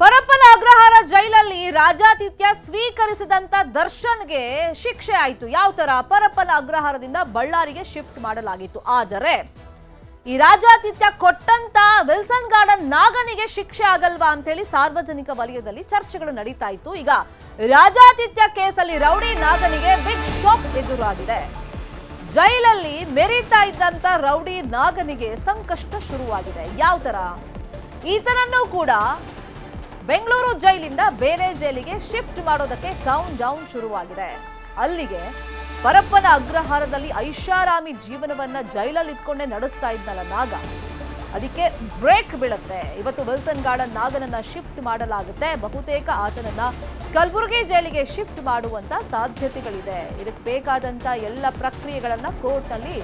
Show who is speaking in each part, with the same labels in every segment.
Speaker 1: ಪರಪ್ಪನ ಅಗ್ರಹಾರ ಜೈಲಲ್ಲಿ ರಾಜಾತಿಥ್ಯ ಸ್ವೀಕರಿಸಿದಂತ ದರ್ಶನ್ಗೆ ಶಿಕ್ಷೆ ಆಯಿತು. ಯಾವ ತರ? ಪರಪ್ಪನ ಅಗ್ರಹಾರದಿಂದ ಬಳ್ಳಾರಿಗೆ ಶಿಫ್ಟ್ ಮಾಡಲಾಗಿತ್ತು. ಆದರೆ ಈ ರಾಜಾತಿಥ್ಯ ಕೊಟ್ಟಂತ ವಿಲ್ಸನ್ ಗಾರ್ಡನ್ ನಾಗನಿಗೆ ಶಿಕ್ಷೆ ಆಗಲ್ವಾ ಅಂತೇಳಿ ಸಾರ್ವಜನಿಕ ವಲಯದಲ್ಲಿ ಚರ್ಚೆಗಳು ನಡೀತಾ ಇತ್ತು. ಈಗ ರಾಜಾತಿಥ್ಯ ಕೇಸಲ್ಲಿ ರೌಡಿ ನಾಗನಿಗೆ ಬಿಗ್ ಶಾಕ್ ಎದುರಾಗಿದೆ. ಜೈಲಲ್ಲಿ ಮೆರೀತಾ ಇದ್ದಂತ ರೌಡಿ ನಾಗನಿಗೆ ಸಂಕಷ್ಟ ಶುರುವಾಗಿದೆ. ಯಾವ ತರ? ಈತನನ್ನು ಕೂಡ ಬೆಂಗಳೂರು ಜೈಲಿಂದ ಬೇರೆ ಜೈಲಿಗೆ ಶಿಫ್ಟ್ ಮಾಡೋದಕ್ಕೆ ಕೌಂಟ್ ಡೌನ್ ಶುರುವಾಗಿದೆ. ಅಲ್ಲಿಗೆ ಪರಪ್ಪನ ಅಗ್ರಹಾರದಲ್ಲಿ ಐಷಾರಾಮಿ ಜೀವನವನ್ನ ಜೈಲಲ್ಲಿ ಇಟ್ಕೊಂಡೇ ನಡೆಸ್ತಾ ಇದ್ನಲ್ಲ ನಾಗ. ಅದಕ್ಕೆ ಬ್ರೇಕ್ ಬೀಳುತ್ತೆ. ಇವತ್ತು ವಿಲ್ಸನ್ ಗಾರ್ಡನ್ ನಾಗನನ್ನ ಶಿಫ್ಟ್ ಮಾಡಲಾಗುತ್ತೆ. ಬಹುತೇಕ ಆತನನ್ನ ಕಲಬುರಗಿ ಜೈಲಿಗೆ ಶಿಫ್ಟ್ ಮಾಡುವಂತ ಸಾಧ್ಯತೆಗಳಿದೆ. ಇದಕ್ಕೆ ಬೇಕಾದಂತ ಎಲ್ಲ ಪ್ರಕ್ರಿಯೆಗಳನ್ನ ಕೋರ್ಟ್ನಲ್ಲಿ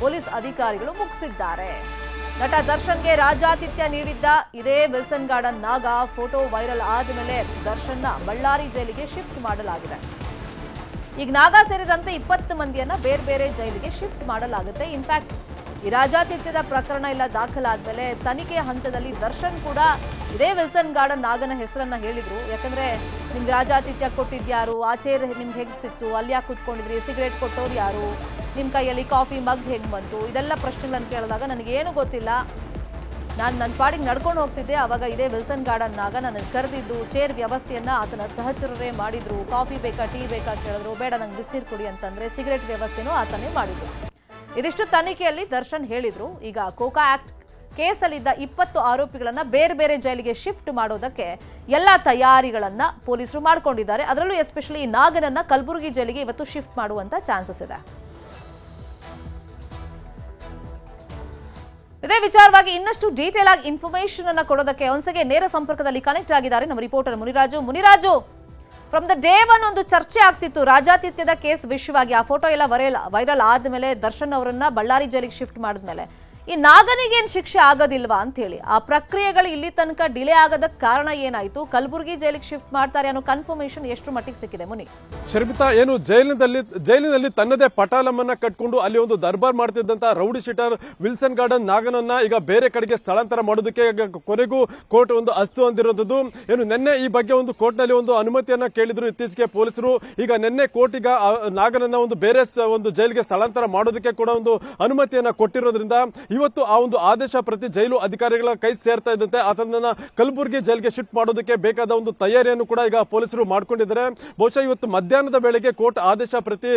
Speaker 1: ಪೊಲೀಸ್ ಅಧಿಕಾರಿಗಳು ಮುಗಿಸಿದ್ದಾರೆ. ನಟ ದರ್ಶನ್ಗೆ ರಾಜಾತಿಥ್ಯ ನೀಡಿದ್ದ ಇದೇ Wilson garden Naga photo viral ಆದ ಮೇಲೆ ದರ್ಶನ್ನ ಬಳ್ಳಾರಿ ಜೈಲಿಗೆ ಶಿಫ್ಟ್ ಮಾಡಲಾಗಿದೆ. ಈಗ ನಾಗ ಸೇರಿದಂತೆ ಇಪ್ಪತ್ತು ಮಂದಿಯನ್ನ ಬೇರೆ ಬೇರೆ ಜೈಲಿಗೆ ಶಿಫ್ಟ್ ಮಾಡಲಾಗುತ್ತೆ. ಇನ್ಫ್ಯಾಕ್ಟ್ ಈ ರಾಜಾತಿಥ್ಯದ ಪ್ರಕರಣ ಎಲ್ಲ ದಾಖಲಾದ ಮೇಲೆ ತನಿಖೆ ಹಂತದಲ್ಲಿ ದರ್ಶನ್ ಕೂಡ ಇದೇ ವಿಲ್ಸನ್ ಗಾರ್ಡನ್ ನಾಗನ ಹೆಸರನ್ನ ಹೇಳಿದ್ರು. ಯಾಕಂದ್ರೆ ನಿಮ್ಗೆ ರಾಜಾತಿಥ್ಯ ಕೊಟ್ಟಿದ್ಯಾರು ಆ ಚೇರ್ ನಿಮ್ಗೆ ಹೇಗೆ ಸಿಕ್ತು? ಅಲ್ಲಿ ಯಾಕೆ ಕುತ್ಕೊಂಡಿದ್ರಿ? ಸಿಗರೇಟ್ ಕೊಟ್ಟವ್ರು ಯಾರು? ನಿಮ್ಮ ಕೈಯಲ್ಲಿ ಕಾಫಿ, ಮಗ್ ಹೇಗೆ ಬಂತು? ಇದೆಲ್ಲ ಪ್ರಶ್ನೆಗಳನ್ನು ಕೇಳಿದಾಗ ನನಗೇನು ಗೊತ್ತಿಲ್ಲ. ನಾನು ನನ್ನ ಪಾಡಿಗೆ ನಡ್ಕೊಂಡು ಹೋಗ್ತಿದ್ದೆ. ಆವಾಗ ಇದೇ ವಿಲ್ಸನ್ ಗಾರ್ಡನ್ನಾಗ ನನಗೆ ಕರೆದಿದ್ದು, ಚೇರ್ ವ್ಯವಸ್ಥೆಯನ್ನು ಆತನ ಸಹಚರರೇ ಮಾಡಿದ್ರು. ಕಾಫಿ ಬೇಕಾ, ಟೀ ಬೇಕಾ ಕೇಳಿದ್ರು. ಬೇಡ, ನಂಗೆ ಬಿಸಿನೀರು ಕುಡಿ ಅಂತಂದರೆ ಸಿಗರೆಟ್ ವ್ಯವಸ್ಥೆನೂ ಆತನೇ ಮಾಡಿದ್ರು. ಇದಿಷ್ಟು ತನಿಖೆಯಲ್ಲಿ ದರ್ಶನ್ ಹೇಳಿದರು. ಈಗ ಕೋಕಾ ಆ್ಯಕ್ಟ್ ಕೇಸಲ್ಲಿದ್ದ ಇಪ್ಪತ್ತು ಆರೋಪಿಗಳನ್ನು ಬೇರೆ ಬೇರೆ ಜೈಲಿಗೆ ಶಿಫ್ಟ್ ಮಾಡೋದಕ್ಕೆ ಎಲ್ಲ ತಯಾರಿಗಳನ್ನು ಪೊಲೀಸರು ಮಾಡ್ಕೊಂಡಿದ್ದಾರೆ. ಅದರಲ್ಲೂ ಎಸ್ಪೆಷಲಿ ನಾಗನನ್ನ ಕಲಬುರಗಿ ಜೈಲಿಗೆ ಇವತ್ತು ಶಿಫ್ಟ್ ಮಾಡುವಂಥ ಚಾನ್ಸಸ್ ಇದೆ. ಇದೇ ವಿಚಾರವಾಗಿ ಇನ್ನಷ್ಟು ಡೀಟೇಲ್ ಆಗಿ ಇನ್ಫಾರ್ಮೇಶನ್ ಅನ್ನ ಕೊಡೋದಕ್ಕೆ ಒಂದ್ಸಗೆ ನೇರ ಸಂಪರ್ಕದಲ್ಲಿ ಕನೆಕ್ಟ್ ಆಗಿದ್ದಾರೆ ನಮ್ಮ reporter Muniraju. Muniraju from the day one ಒಂದು ಚರ್ಚೆ ಆಗ್ತಿತ್ತು. ರಾಜಾತಿಥ್ಯದ ಕೇಸ್ ವಿಷಯವಾಗಿ ಆ ಫೋಟೋ ಎಲ್ಲ ವೈರಲ್ ವೈರಲ್ ಆದ್ಮೇಲೆ ದರ್ಶನ್ ಅವರನ್ನ ಬಳ್ಳಾರಿ ಜೈಲಿಗೆ ಶಿಫ್ಟ್ ಮಾಡಿದ್ಮೇಲೆ. ಈ ನಾಗನಿಗೇನು ಶಿಕ್ಷೆ ಆಗೋದಿಲ್ವಾ ಅಂತ ಹೇಳಿ ಆ ಪ್ರಕ್ರಿಯೆಗಳು ಇಲ್ಲಿ ತನಕ ಡಿಲೇ ಆಗೋದಕ್ಕೆ ಕಾರಣ ಏನಾಯ್ತು? ಕಲಬುರಗಿ ಜೈಲಿಗೆ ಶಿಫ್ಟ್ ಮಾಡ್ತಾರೆ ಅನ್ನೋ ಕನ್ಫರ್ಮೇಶನ್ ಎಷ್ಟು ಮಟ್ಟಿಗೆ ಸಿಕ್ಕಿದೆ? ಮುನಿ.
Speaker 2: ಶರ್ಮಿತಾ, ಏನು ಜೈಲಿನಲ್ಲಿ ಜೈಲಿನಲ್ಲಿ ತನ್ನದೇ ಪಟಾಲಮ್ಮನ್ನ ಕಟ್ಕೊಂಡು ಅಲ್ಲಿ ಒಂದು ದರ್ಬಾರ್ ಮಾಡ್ತಿದ್ದಂತ ರೌಡಿ ಶೀಟರ್ ವಿಲ್ಸನ್ ಗಾರ್ಡನ್ ನಾಗನನ್ನ ಈಗ ಬೇರೆ ಕಡೆಗೆ ಸ್ಥಳಾಂತರ ಮಾಡೋದಕ್ಕೆ ಕೊನೆಗೂ ಕೋರ್ಟ್ ಒಂದು ಅಸ್ತು ಅಂದಿರೋದು ಏನು ನಿನ್ನೆ ಈ ಬಗ್ಗೆ ಒಂದು ಕೋರ್ಟ್ನಲ್ಲಿ ಒಂದು ಅನುಮತಿಯನ್ನ ಕೇಳಿದ್ರು ಇತ್ತೀಚೆಗೆ ಪೊಲೀಸರು. ಈಗ ನಿನ್ನೆ ಕೋರ್ಟ್ ಈಗ ನಾಗನನ್ನ ಒಂದು ಬೇರೆ ಒಂದು ಜೈಲಿಗೆ ಸ್ಥಳಾಂತರ ಮಾಡೋದಕ್ಕೆ ಕೂಡ ಒಂದು ಅನುಮತಿಯನ್ನ ಕೊಟ್ಟಿರೋದ್ರಿಂದ ಇವತ್ತು ಆ ಒಂದು ಆದೇಶ ಪ್ರತಿ ಜೈಲು ಅಧಿಕಾರಿಗಳ ಕೈ ಸೇರ್ತಾ ಇದ್ದಂತೆ ಆತನನ್ನ ಕಲಬುರಗಿ ಜೈಲಿಗೆ ಶಿಫ್ಟ್ ಮಾಡೋದಕ್ಕೆ ಬೇಕಾದ ಒಂದು ತಯಾರಿಯನ್ನು ಕೂಡ ಈಗ ಪೊಲೀಸರು ಮಾಡ್ಕೊಂಡಿದ್ದಾರೆ. ಬಹುಶಃ ಇವತ್ತು ಮಧ್ಯಾಹ್ನದ ವೇಳೆಗೆ ಕೋರ್ಟ್ ಆದೇಶ ಪ್ರತಿ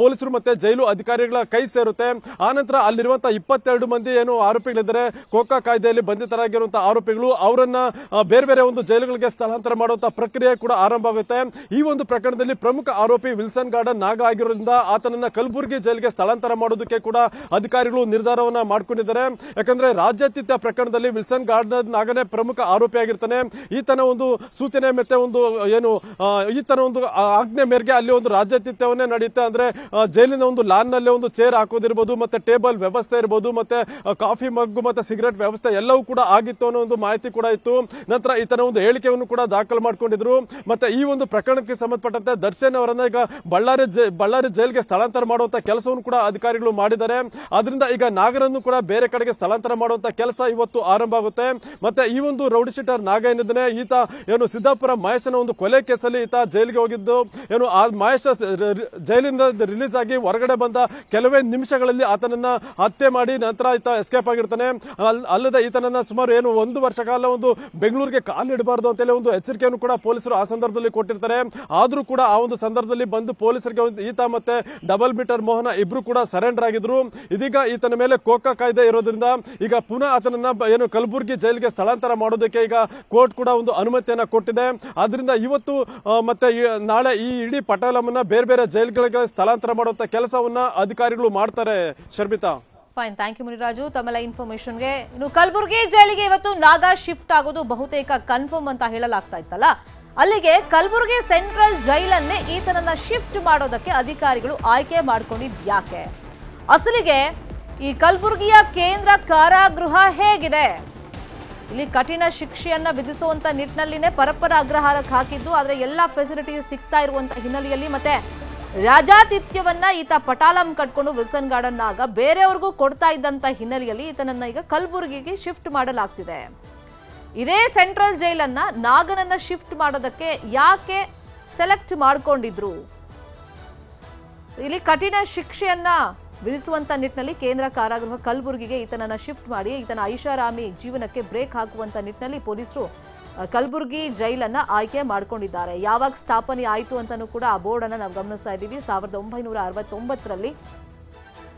Speaker 2: ಪೊಲೀಸರು ಮತ್ತೆ ಜೈಲು ಅಧಿಕಾರಿಗಳ ಕೈ ಸೇರುತ್ತೆ. ಆನಂತರ ಅಲ್ಲಿರುವಂತಹ ಇಪ್ಪತ್ತೆರಡು ಮಂದಿ ಏನು ಆರೋಪಿಗಳಿದ್ದಾರೆ. ಕೋಕಾ ಕಾಯ್ದೆಯಲ್ಲಿ ಬಂಧಿತರಾಗಿರುವಂತಹ ಆರೋಪಿಗಳು, ಅವರನ್ನ ಬೇರೆ ಬೇರೆ ಒಂದು ಜೈಲುಗಳಿಗೆ ಸ್ಥಳಾಂತರ ಮಾಡುವಂತಹ ಪ್ರಕ್ರಿಯೆ ಕೂಡ ಆರಂಭ ಆಗುತ್ತೆ. ಈ ಒಂದು ಪ್ರಕರಣದಲ್ಲಿ ಪ್ರಮುಖ ಆರೋಪಿ ವಿಲ್ಸನ್ ಗಾರ್ಡನ್ ನಾಗ ಆಗಿರೋದ್ರಿಂದ ಆತನನ್ನ ಕಲಬುರಗಿ ಜೈಲಿಗೆ ಸ್ಥಳಾಂತರ ಮಾಡೋದಕ್ಕೆ ಕೂಡ ಅಧಿಕಾರಿಗಳು ನಿರ್ಧಾರವನ್ನ ಮಾಡ್ಕೊಂಡಿದ್ದಾರೆ. ಯಾಕಂದ್ರೆ ರಾಜ್ಯಾತಿಥ್ಯ ಪ್ರಕರಣದಲ್ಲಿ ವಿಲ್ಸನ್ ಗಾರ್ಡನ್ ನಾಗನೇ ಪ್ರಮುಖ ಆರೋಪಿಯಾಗಿರ್ತಾನೆ. ಈತನ ಒಂದು ಸೂಚನೆ ಮತ್ತೆ ಒಂದು, ಏನು ಈತನ ಒಂದು ಆಜ್ಞೆ ಮೇರೆಗೆ ಅಲ್ಲಿ ಒಂದು ರಾಜ್ಯಾತಿಥ್ಯವನ್ನೇ ನಡೆಯುತ್ತೆ ಅಂದ್ರೆ ಜೈಲಿನ ಒಂದು ಲಾನ್ನಲ್ಲಿ ಒಂದು ಚೇರ್ ಹಾಕೋದಿರ್ಬೋದು, ಮತ್ತೆ ಟೇಬಲ್ ವ್ಯವಸ್ಥೆ ಇರ್ಬೋದು, ಮತ್ತೆ ಕಾಫಿ, ಮಗ್ಗು, ಮತ್ತೆ ಸಿಗರೆಟ್ ವ್ಯವಸ್ಥೆ ಎಲ್ಲವೂ ಕೂಡ ಆಗಿತ್ತು ಅನ್ನೋ ಒಂದು ಮಾಹಿತಿ ಕೂಡ ಇತ್ತು. ನಂತರ ಈತನ ಒಂದು ಹೇಳಿಕೆಯನ್ನು ಕೂಡ ದಾಖಲು ಮಾಡ್ಕೊಂಡಿದ್ರು. ಮತ್ತೆ ಈ ಒಂದು ಪ್ರಕರಣಕ್ಕೆ ಸಂಬಂಧಪಟ್ಟಂತೆ ದರ್ಶನ್ ಅವರನ್ನ ಈಗ ಬಳ್ಳಾರಿ ಬಳ್ಳಾರಿ ಜೈಲಿಗೆ ಸ್ಥಳಾಂತರ ಮಾಡುವಂತ ಕೆಲಸವನ್ನು ಕೂಡ ಅಧಿಕಾರಿಗಳು ಮಾಡಿದ್ದಾರೆ. ಅದರಿಂದ ಈಗ ನಾಗರನ್ನು ಕೂಡ ಬೇರೆ ಕಡೆಗೆ ಸ್ಥಳಾಂತರ ಮಾಡುವಂತ ಕೆಲಸ ಇವತ್ತು ಆರಂಭ ಆಗುತ್ತೆ. ಮತ್ತೆ ಈ ಒಂದು ರೌಡಿ ಶೀಟರ್ ನಾಗ ಏನಿದ್ದಾನೆ ಈತ ಏನು ಸಿದ್ದಾಪುರ ಮಹೇಶನ ಒಂದು ಕೊಲೆ ಕೇಸಲ್ಲಿ ಈತ ಜೈಲಿಗೆ ಹೋಗಿದ್ದು. ಏನು ಆ ಮಹೇಶ ಜೈಲಿಂದ ರಿಲೀಸ್ ಆಗಿ ಹೊರಗಡೆ ಬಂದ ಕೆಲವೇ ನಿಮಿಷಗಳಲ್ಲಿ ಆತನನ್ನ ಹತ್ಯೆ ಮಾಡಿ ನಂತರ ಈತ ಎಸ್ಕೇಪ್ ಆಗಿರ್ತಾನೆ. ಅಲ್- ಅಲ್ಲದೆ ಈತನನ್ನ ಸುಮಾರು ಏನು ಒಂದು ವರ್ಷ ಕಾಲ ಒಂದು ಬೆಂಗಳೂರಿಗೆ ಕಾಲಿಡಬಾರ್ದು ಅಂತೇಳಿ ಒಂದು ಎಚ್ಚರಿಕೆಯನ್ನು ಕೂಡ ಪೊಲೀಸರು ಆ ಸಂದರ್ಭದಲ್ಲಿ ಕೊಟ್ಟಿರ್ತಾರೆ. ಆದ್ರೂ ಕೂಡ ಆ ಒಂದು ಸಂದರ್ಭದಲ್ಲಿ ಬಂದು ಪೊಲೀಸರಿಗೆ ಈತ ಮತ್ತೆ ಡಬಲ್ ಮೀಟರ್ ಮೋಹನ ಇಬ್ರು ಕೂಡ ಸರೆಂಡರ್ ಆಗಿದ್ರು. ಇದೀಗ ಈತನ ಮೇಲೆ ಕೋಕಾ ಕಾಯ್ದೆ ಇರೋದ್ರಿಂದ ಈಗ ಪುನಃ ಆತನನ್ನ ಏನು ಕಲಬುರಗಿ ಜೈಲಿಗೆ ಸ್ಥಳಾಂತರ ಮಾಡೋದಕ್ಕೆ ಈಗ ಕೋರ್ಟ್ ಕೂಡ ಒಂದು ಅನುಮತಿಯನ್ನ ಕೊಟ್ಟಿದೆ. ಆದ್ರಿಂದ ಇವತ್ತು ಮತ್ತೆ ನಾಳೆ ಈ ಇಡೀ ಪಟಾಲಮನ್ನ ಬೇರೆ ಬೇರೆ ಜೈಲುಗಳಿಗೆ ಸ್ಥಳಾಂತರ ಮಾಡುವಂತ ಕೆಲಸವನ್ನ ಅಧಿಕಾರಿಗಳು ಮಾಡ್ತಾರೆ. Sharmita.
Speaker 1: Fine thank you Muniraju. ತಮ್ಮೆಲ್ಲ ಇನ್ಫಾರ್ಮೇಶನ್ಗೆ ಇನ್ನು ಕಲಬುರಗಿ ಜೈಲಿಗೆ ಇವತ್ತು ನಾಗ ಶಿಫ್ಟ್ ಆಗೋದು ಬಹುತೇಕ ಕನ್ಫರ್ಮ್ ಅಂತ ಹೇಳಲಾಗ್ತಾ ಇತ್ತಲ್ಲ? ಅಲ್ಲಿಗೆ ಕಲಬುರಗಿ ಸೆಂಟ್ರಲ್ ಜೈಲನ್ನೇ ಈತನನ್ನ ಶಿಫ್ಟ್ ಮಾಡೋದಕ್ಕೆ ಅಧಿಕಾರಿಗಳು ಆಯ್ಕೆ ಮಾಡ್ಕೊಂಡಿದ್ ಯಾಕೆ? ಅಸಲಿಗೆ ಈ ಕಲಬುರಗಿಯ ಕೇಂದ್ರ ಕಾರಾಗೃಹ ಹೇಗಿದೆ? ಇಲ್ಲಿ ಕಠಿಣ ಶಿಕ್ಷೆಯನ್ನ ವಿಧಿಸುವಂತ ನಿಟ್ಟಿನಲ್ಲಿನೇ ಪರಪರ ಅಗ್ರಹಾರಕ್ಕೆ ಹಾಕಿದ್ದು, ಆದ್ರೆ ಎಲ್ಲಾ ಫೆಸಿಲಿಟೀಸ್ ಸಿಗ್ತಾ ಇರುವಂತ ಹಿನ್ನೆಲೆಯಲ್ಲಿ ಮತ್ತೆ ರಾಜಾತಿಥ್ಯವನ್ನ ಈತ ಪಟಾಲಂ ಕಟ್ಕೊಂಡು ವಿಲ್ಸನ್ ಗಾರ್ಡನ್ ಆಗ ಬೇರೆಯವ್ರಿಗೂ ಕೊಡ್ತಾ ಇದ್ದಂತ ಹಿನ್ನೆಲೆಯಲ್ಲಿ ಈತನನ್ನ ಈಗ ಕಲಬುರಗಿಗೆ ಶಿಫ್ಟ್ ಮಾಡಲಾಗ್ತಿದೆ. ಇದೇ ಸೆಂಟ್ರಲ್ ಜೈಲನ್ನ ನಾಗನನ್ನ ಶಿಫ್ಟ್ ಮಾಡೋದಕ್ಕೆ ಯಾಕೆ ಸೆಲೆಕ್ಟ್ ಮಾಡ್ಕೊಂಡಿದ್ರು? ಇಲ್ಲಿ ಕಠಿಣ ಶಿಕ್ಷೆಯನ್ನ ವಿಧಿಸುವಂತ ನಿಟ್ಟಿನಲ್ಲಿ ಕೇಂದ್ರ ಕಾರಾಗೃಹ ಕಲಬುರಗಿಗೆ ಈತನನ್ನು ಶಿಫ್ಟ್ ಮಾಡಿ ಈತನ ಐಷಾರಾಮಿ ಜೀವನಕ್ಕೆ ಬ್ರೇಕ್ ಹಾಕುವಂತ ನಿಟ್ಟಿನಲ್ಲಿ ಪೊಲೀಸರು ಕಲಬುರಗಿ ಜೈಲನ್ನ ಆಯ್ಕೆ ಮಾಡಿಕೊಂಡಿದ್ದಾರೆ. ಯಾವಾಗ ಸ್ಥಾಪನೆ ಆಯಿತು ಅಂತಲೂ ಕೂಡ ಆ ಬೋರ್ಡ್ ಅನ್ನ ನಾವು ಗಮನಿಸ್ತಾ ಇದ್ದೀವಿ. ಸಾವಿರದ ಒಂಬೈನೂರ ಅರವತ್ತೊಂಬತ್ತರಲ್ಲಿ.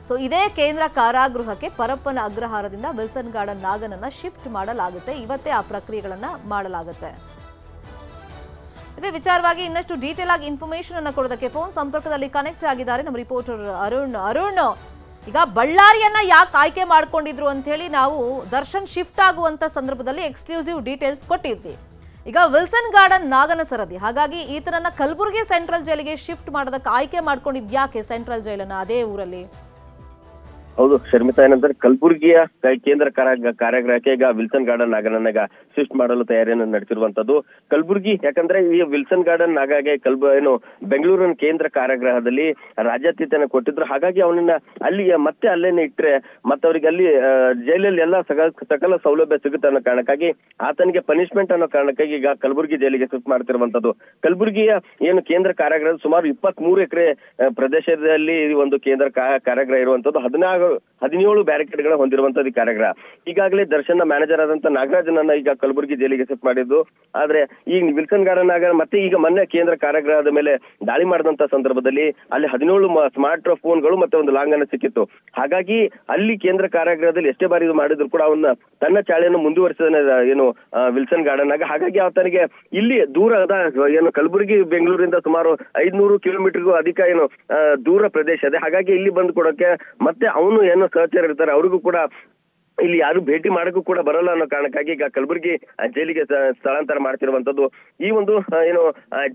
Speaker 1: ಸೊ, ಇದೇ ಕೇಂದ್ರ ಕಾರಾಗೃಹಕ್ಕೆ ಪರಪ್ಪನ ಅಗ್ರಹಾರದಿಂದ ವಿಲ್ಸನ್ ಗಾರ್ಡನ್ ನಾಗನನ್ನು ಶಿಫ್ಟ್ ಮಾಡಲಾಗುತ್ತೆ. ಇವತ್ತೇ ಆ ಪ್ರಕ್ರಿಯೆಗಳನ್ನ ಮಾಡಲಾಗುತ್ತೆ. ಇದೇ ವಿಚಾರವಾಗಿ ಇನ್ನಷ್ಟು ಡೀಟೇಲ್ ಆಗಿ ಇನ್ಫಾರ್ಮೇಶನ್ ಅನ್ನು ಕೊಡೋದಕ್ಕೆ ಫೋನ್ ಸಂಪರ್ಕದಲ್ಲಿ ಕನೆಕ್ಟ್ ಆಗಿದ್ದಾರೆ ನಮ್ಮ ರಿಪೋರ್ಟರ್ ಅರುಣ್. ಅರುಣ್, ಈಗ ಬಳ್ಳಾರಿಯನ್ನ ಯಾಕೆ ಆಯ್ಕೆ ಮಾಡ್ಕೊಂಡಿದ್ರು ಅಂತ ಹೇಳಿ ನಾವು ದರ್ಶನ್ ಶಿಫ್ಟ್ ಆಗುವಂತ ಸಂದರ್ಭದಲ್ಲಿ ಎಕ್ಸ್ಕ್ಲೂಸಿವ್ ಡೀಟೇಲ್ಸ್ ಕೊಟ್ಟಿದ್ವಿ. ಈಗ ವಿಲ್ಸನ್ ಗಾರ್ಡನ್ ನಾಗನ ಸರದಿ, ಹಾಗಾಗಿ ಈತನನ್ನ ಕಲಬುರಗಿ ಸೆಂಟ್ರಲ್ ಜೈಲಿಗೆ ಶಿಫ್ಟ್ ಮಾಡೋದಕ್ಕೆ ಆಯ್ಕೆ ಮಾಡ್ಕೊಂಡಿದ್ ಯಾಕೆ ಸೆಂಟ್ರಲ್ ಜೈಲನ್ನ ಅದೇ ಊರಲ್ಲಿ?
Speaker 3: ಹೌದು, ಶರ್ಮಿತಾ ಏನಂದ್ರೆ ಕಲಬುರಗಿಯ ಕೇಂದ್ರ ಕಾರ್ಯಾಗಾರಕ್ಕೆ ಈಗ ವಿಲ್ಸನ್ ಗಾರ್ಡನ್ ನಾಗನನ್ನ ಈಗ ಶಿಫ್ಟ್ ಮಾಡಲು ತಯಾರಿಯನ್ನು ನಡೆಸಿರುವಂತದ್ದು. ಕಲಬುರಗಿ ಯಾಕಂದ್ರೆ ಈ ವಿಲ್ಸನ್ ಗಾರ್ಡನ್ ನಾಗಾಗೆ ಕಲ್ಬು, ಏನು ಬೆಂಗಳೂರಿನ ಕೇಂದ್ರ ಕಾರಾಗೃಹದಲ್ಲಿ ರಾಜ್ಯಾತಿಥ್ಯನ ಕೊಟ್ಟಿದ್ರು. ಹಾಗಾಗಿ ಅವನನ್ನ ಅಲ್ಲಿ ಮತ್ತೆ ಅಲ್ಲೇನೆ ಇಟ್ಟರೆ ಮತ್ತೆ ಅವರಿಗೆ ಅಲ್ಲಿ ಜೈಲಲ್ಲಿ ಎಲ್ಲ ಸಕ ಸಕಲ ಸೌಲಭ್ಯ ಸಿಗುತ್ತೆ ಅನ್ನೋ ಕಾರಣಕ್ಕಾಗಿ ಆತನಿಗೆ ಪನಿಷ್ಮೆಂಟ್ ಅನ್ನೋ ಕಾರಣಕ್ಕಾಗಿ ಈಗ ಕಲಬುರಗಿ ಜೈಲಿಗೆ ಶಿಫ್ಟ್ ಮಾಡ್ತಿರುವಂತದ್ದು. ಕಲಬುರಗಿಯ ಏನು ಕೇಂದ್ರ ಕಾರಾಗೃಹ ಸುಮಾರು ಇಪ್ಪತ್ತ್ ಮೂರು ಎಕರೆ ಪ್ರದೇಶದಲ್ಲಿ ಒಂದು ಕೇಂದ್ರ ಕಾರಾಗೃಹ ಇರುವಂತದ್ದು. ಹದಿನಾರು ಹದಿನೇಳು ಬ್ಯಾರಿಕೇಡ್ಗಳ ಹೊಂದಿರುವಂತದ್ದು ಕಾರ್ಯಾಗಾರ ಈಗಾಗಲೇ ದರ್ಶನ್ ಮ್ಯಾನೇಜರ್ ಆದಂತ ನಾಗರಾಜನನ್ನ ಈಗ ಕಲಬುರಗಿ ಜೈಲಿಗೆ ಶಿಫ್ಟ್ ಮಾಡಿದ್ದು. ಆದ್ರೆ ಈಗ ವಿಲ್ಸನ್ ಗಾರ್ಡನ್ ಆಗ ಮತ್ತೆ ಈಗ ಮೊನ್ನೆ ಕೇಂದ್ರ ಕಾರ್ಯಾಗಾರದ ಮೇಲೆ ದಾಳಿ ಮಾಡಿದಂತ ಸಂದರ್ಭದಲ್ಲಿ ಅಲ್ಲಿ ಹದಿನೇಳು ಸ್ಮಾರ್ಟ್ ಫೋನ್ಗಳು ಮತ್ತೆ ಒಂದು ಲಾಂಗನ್ನ ಸಿಕ್ಕಿತ್ತು. ಹಾಗಾಗಿ ಅಲ್ಲಿ ಕೇಂದ್ರ ಕಾರ್ಯಾಗಾರದಲ್ಲಿ ಎಷ್ಟೇ ಬಾರಿ ಇದು ಮಾಡಿದ್ರು ಕೂಡ ಅವನ್ನ ತನ್ನ ಚಾಳಿಯನ್ನು ಮುಂದುವರಿಸಿದ ಏನು ವಿಲ್ಸನ್ ಗಾರ್ಡನ್ ಆಗ ಹಾಗಾಗಿ ಆತನಿಗೆ ಇಲ್ಲಿ ದೂರದ ಏನು, ಕಲಬುರಗಿ, ಬೆಂಗಳೂರಿಂದ ಸುಮಾರು ಐದ್ನೂರು ಕಿಲೋಮೀಟರ್ಗೂ ಅಧಿಕ, ಏನು ದೂರ ಪ್ರದೇಶ ಇದೆ. ಹಾಗಾಗಿ ಇಲ್ಲಿ ಬಂದು ಕೊಡೋಕೆ ಮತ್ತೆ ಅವನು ಏನು ಸಹಚರ ಇರ್ತಾರೆ ಅವ್ರಿಗೂ ಕೂಡ ಇಲ್ಲಿ ಯಾರು ಭೇಟಿ ಮಾಡಕ್ಕೂ ಕೂಡ ಬರಲ್ಲ ಅನ್ನೋ ಕಾರಣಕ್ಕಾಗಿ ಈಗ ಕಲಬುರಗಿ ಜೈಲಿಗೆ ಸ್ಥಳಾಂತರ ಮಾಡ್ತಿರುವಂತದ್ದು ಈ ಒಂದು ಏನು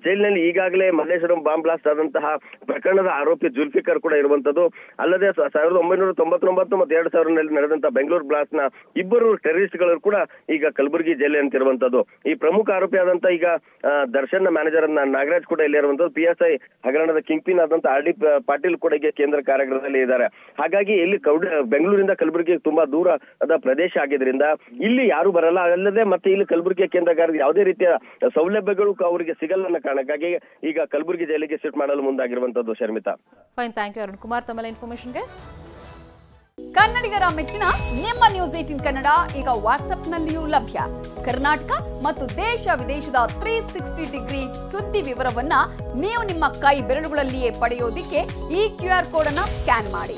Speaker 3: ಜೈಲಿನಲ್ಲಿ ಈಗಾಗಲೇ ಮಲ್ಲೇಶ್ವರಂ ಬಾಂಬ್ ಬ್ಲಾಸ್ಟ್ ಆದಂತಹ ಪ್ರಕರಣದ ಆರೋಪಿ ಜುಲ್ಫಿಕರ್ ಕೂಡ ಇರುವಂತದ್ದು ಅಲ್ಲದೆ ಸಾವಿರದ ಒಂಬೈನೂರ ತೊಂಬತ್ತೊಂಬತ್ತು ಮತ್ತು ಎರಡ್ ಸಾವಿರದಲ್ಲಿ ನಡೆದಂತಹ ಬೆಂಗಳೂರು ಬ್ಲಾಸ್ಟ್ನ ಇಬ್ಬರು ಟೆರರಿಸ್ಟ್ಗಳು ಕೂಡ ಈಗ ಕಲಬುರಗಿ ಜೈಲಿ ಅಂತಿರುವಂತದ್ದು ಈ ಪ್ರಮುಖ ಆರೋಪಿ ಆದಂತ ಈಗ ದರ್ಶನ್ ಮ್ಯಾನೇಜರ್ ನಾಗರಾಜ್ ಕೂಡ ಇಲ್ಲಿ ಇರುವಂತದ್ದು ಪಿ ಎಸ್ ಐ ಹಗರಣದ ಕಿಂಗ್ ಪಿನ್ ಆದಂತ ಆರ್ ಡಿ, ಪಾಟೀಲ್ ಕೂಡ ಈಗ ಕೇಂದ್ರ ಕಾರಾಗೃಹದಲ್ಲಿ ಇದ್ದಾರೆ ಹಾಗಾಗಿ ಇಲ್ಲಿ ಕೌಡ, ಬೆಂಗಳೂರಿಂದ ಕಲಬುರಗಿ ತುಂಬಾ ದೂರ ಅದ ಪ್ರದೇಶ ಆಗಿದ್ರಿಂದ ಇಲ್ಲಿ ಯಾರು ಬರಲ್ಲ, ಅಲ್ಲದೆ ಮತ್ತೆ ಇಲ್ಲಿ ಕಲಬುರಗಿ ಕೇಂದ್ರ ಕಾರಾಗೃಹ ಯಾವುದೇ ರೀತಿಯ ಸೌಲಭ್ಯಗಳು ಅವರಿಗೆ ಸಿಗಲ್ಲ ಅನ್ನೋ ಕಾರಣಕ್ಕಾಗಿ ಈಗ ಕಲಬುರಗಿ ಜೈಲಿಗೆ ಶಿಫ್ಟ್ ಮಾಡಲು ಮುಂದಾಗಿರುವಂತದ್ದು Sharmita.
Speaker 1: Fine thank you Arun Kumar. ತಮ್ಮ ಇನ್ಫಾರ್ಮೇಶನ್ಗೆ
Speaker 4: ಕನ್ನಡಿಗರ ಮೆಚ್ಚಿನ ನಿಮ್ಮ ನ್ಯೂಸ್ ಏಟಿನ್ ಕನ್ನಡ ಈಗ ವಾಟ್ಸ್ಆಪ್ನಲ್ಲಿಯೂ ಲಭ್ಯ. ಕರ್ನಾಟಕ ಮತ್ತು ದೇಶ ವಿದೇಶದ ತ್ರೀ ಸಿಕ್ಸ್ಟಿ ಡಿಗ್ರಿ ಸುದ್ದಿ ವಿವರವನ್ನ ನೀವು ನಿಮ್ಮ ಕೈ ಬೆರಳುಗಳಲ್ಲಿಯೇ ಪಡೆಯೋದಿಕ್ಕೆ ಈ ಕ್ಯೂ ಆರ್ ಕೋಡ್ ಅನ್ನ ಸ್ಕ್ಯಾನ್ ಮಾಡಿ.